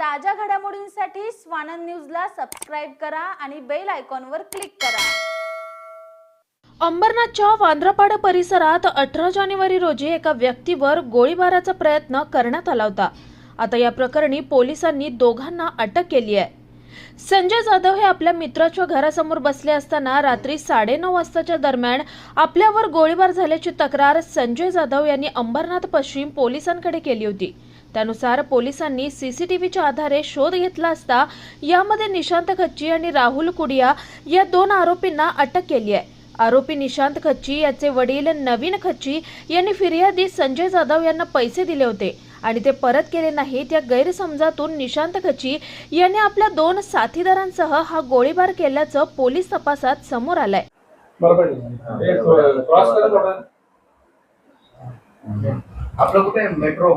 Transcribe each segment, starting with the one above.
ताज्या घडामोडींसाठी स्वानंद न्यूजला सबस्क्राईब करा आणि बेल आयकॉनवर क्लिक करा. अंबरनाथच्या वांद्रापाडा परिसरात अठरा जानेवारी रोजी एका व्यक्तीवर गोळीबाराचा प्रयत्न करण्यात आला होता. आता या प्रकरणी पोलिसांनी दोघांना अटक केली आहे. संजय जाधव हे आपल्या मित्राच्या घरासमोर बसले असताना रात्री साडेनऊ वाजताच्या दरम्यान आपल्यावर गोळीबार झाल्याची तक्रार संजय जाधव यांनी अंबरनाथ पश्चिम पोलिसांकडे केली होती. त्यानुसार पोलिसांनी सीसीटीव्हीच्या आधारे शोध घेतला असता यामध्ये निशांत खच्ची आणि राहुल कुडिया या दोन आरोपींना अटक केली आहे. आरोपी निशांत खच्ची याचे वडील नवीन खच्ची यांनी फिर्यादी संजय जाधव यांना पैसे दिले होते आणि ते परत केले नाहीत. या गैरसमजातून निशांत खच्ची यांनी आपल्या दोन साथीदारांसह हा गोळीबार केल्याचं पोलीस तपासात समोर आलंय. आपलं कुठे? मेट्रो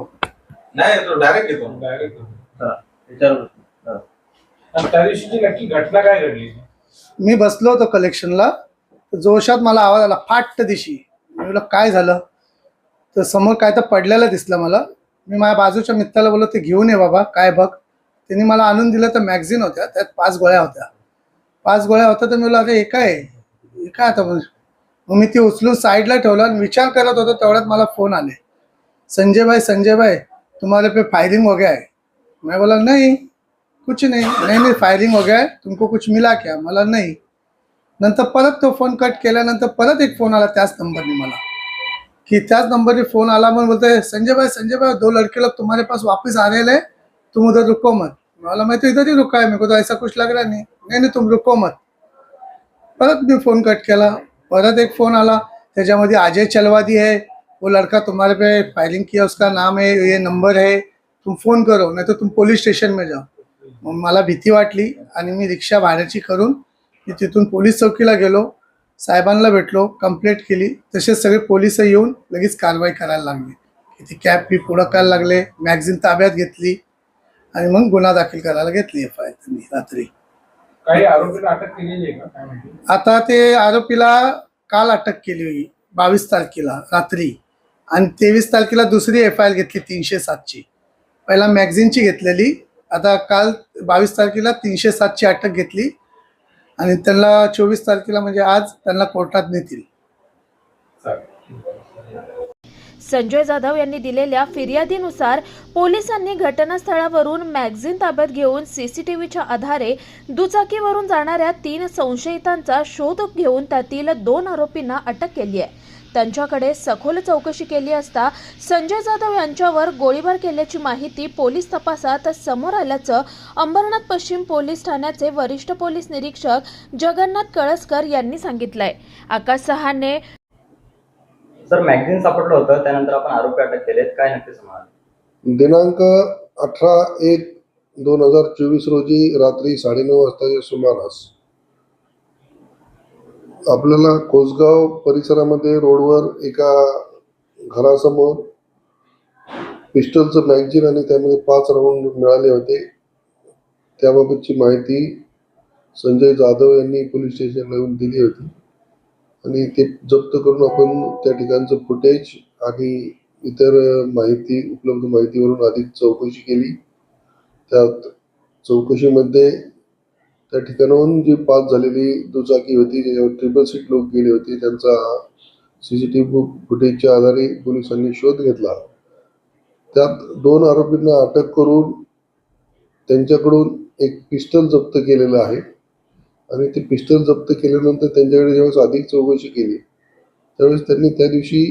नाही तो डायरेक्ट येतो. डायरेक्ट त्याच्यावर आणि त्या दिवशीची नक्की घटना काय घडली? मी बसलो होतो कलेक्शनला तर जोशात मला आवाज आला फाट दिशी. मी म्हटलं काय झालं? तर समोर काय तर पडलेलं दिसलं मला. मी माझ्या बाजूच्या मित्राला बोललो ते घेऊन ये बाबा काय बघ. त्यांनी मला आणून दिलं तर मॅगझिन होत्या त्यात पाच गोळ्या होत्या. पाच गोळ्या होत्या तर मी बोललो अरे हे काय? आहे? हे काय आता? बोल मग मी ती उचलून साईडला ठेवलं आणि विचार करत होतो तेवढ्यात मला फोन आले. संजय भाई संजय भाई तुम्हारे पे फायरिंग हो गया है। मैं बोला नहीं कुछ नहीं। नहीं नहीं फायरिंग हो गया है। तुमको कुछ मिला क्या? मला नाही। नंतर परत तो फोन कट केल्यानंतर परत एक फोन आला त्याच नंबरने मला. की त्याच नंबरने फोन आला म्हणून बोलते संजय भाई संजय भाई दो लड़के लोग तुम्हारे पास वापस आ रहे हैं तुम उधर रुको मत. मला मैं तो इधर ही रुका है मेरे को तो ऐसा कुछ लग रहा नहीं। नहीं नहीं तुम रुको मत. परत मी फोन कट केला परत एक फोन आला त्याच्यामध्ये अजय चलवादी है वो लड़का तुम्हारे पे फायरिंग किया उसका नाम है ये नंबर है तुम फोन करो नहीं तो तुम पोलीस स्टेशन में जाओ। मला भीती वाटली आणि मी रिक्षा भाड्याची करून मी तिथून पोलीस चौकीला गेलो साहेबांना भेटलो कंप्लेंट केली तसेच सगळे पोलीस येऊन लगेच कारवाई करायला लागली. की ती कॅब पी पुढं करायला लागले मॅगझिन ताब्यात घेतली आणि मग गुन्हा दाखल करायला घेतली एफ आय त्यांनी रात्री. काही आरोपीला अटक केलेली आहे का? काय माहिती आता ते आरोपीला काल अटक केली बावीस तारखेला रात्री. आणि तेवीस तारखेला दुसरी एफ आय आर घेतली तीनशे सातची. पहिला मॅगझिनची घेतलेली. आता काल बावीस तारखेला तीनशे सातची अटक घेतली. आणि त्यांना चोवीस तारखेला म्हणजे आज त्यांना कोर्टात नेतील. चालेल. संजय जाधव यांनी दिलेल्या फिर्यादीनुसार पोलिसांनी घटनास्थळावरून मॅगझिन ताब्यात घेऊन सीसीटीव्हीच्या आधारे दुचाकीवरून जाणाऱ्या तीन संशयितांचा शोध घेऊन त्यातील दोन आरोपींना अटक केली आहे. त्यांच्याकडे सखोल चौकशी केली असता संजय जाधव यांच्यावर गोळीबार केल्याची माहिती पोलीस तपासात समोर आल्याचं अंबरनाथ पश्चिम पोलीस ठाण्याचे वरिष्ठ पोलीस निरीक्षक जगन्नाथ कळसकर यांनी सांगितलंय. आकाश सहाने सर मॅगझिन सापडलं होतं त्यानंतर आपण आरोपी अटक केलेत काय नक्की समजलं दिनांक अठरा एक दोन हजार चोवीस रोजी रात्री साडेनऊ वाजताच्या सुमारास आपल्याला कोसगाव परिसरामध्ये रोडवर एका घरासमोर पिस्टलचं मॅगझिन आणि त्यामध्ये पाच राऊंड मिळाले होते. त्याबाबतची माहिती संजय जाधव यांनी पोलीस स्टेशनला येऊन दिली होती. आणि ते जप्त करून आपण त्या ठिकाणचं फुटेज आणि इतर माहिती उपलब्ध माहितीवरून अधिक चौकशी केली. त्यात चौकशीमध्ये त्या ठिकाणाहून जी पास झालेली दुचाकी होती ज्याच्यावर ट्रिपल सीट लोक गेले होते त्यांचा सी सी टी व्ही फुटेजच्या आधारे पोलिसांनी शोध घेतला. त्यात दोन आरोपींना अटक करून त्यांच्याकडून एक पिस्टल जप्त केलेलं आहे. आणि ते पिस्टल जप्त केल्यानंतर त्यांच्याकडे ज्यावेळेस अधिक चौकशी केली त्यावेळेस त्यांनी त्या दिवशी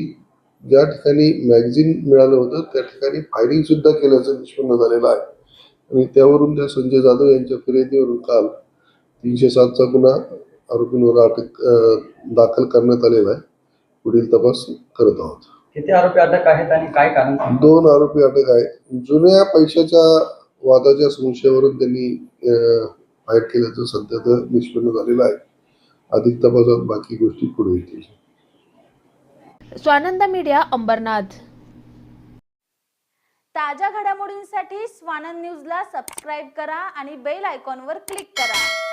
ज्या ठिकाणी मॅगझिन मिळालं होतं त्या ठिकाणी फायरिंग सुद्धा केल्याचं निष्पन्न झालेलं आहे. आणि त्यावरून त्या संजय जाधव यांच्या फिर्यादीवरून काल तीनशे सातचा गुन्हा आरोपींवर अटक दाखल करण्यात आलेला आहे. पुढील तपास करत आहोत. किती आरोपी अटक आहेत आणि काय कारण दोन आरोपी अटक आहेत. जुन्या पैशाच्या वादाच्या संशयावरून त्यांनी फायर केल्याचं सध्या तर निष्पन्न झालेलं आहे. अधिक तपासात बाकी गोष्टी पुढे येतील. स्वानंद मीडिया अंबरनाथ. ताज्या घडामोडींसाठी स्वानंद न्यूजला सबस्क्राईब करा आणि बेल आयकॉनवर क्लिक करा.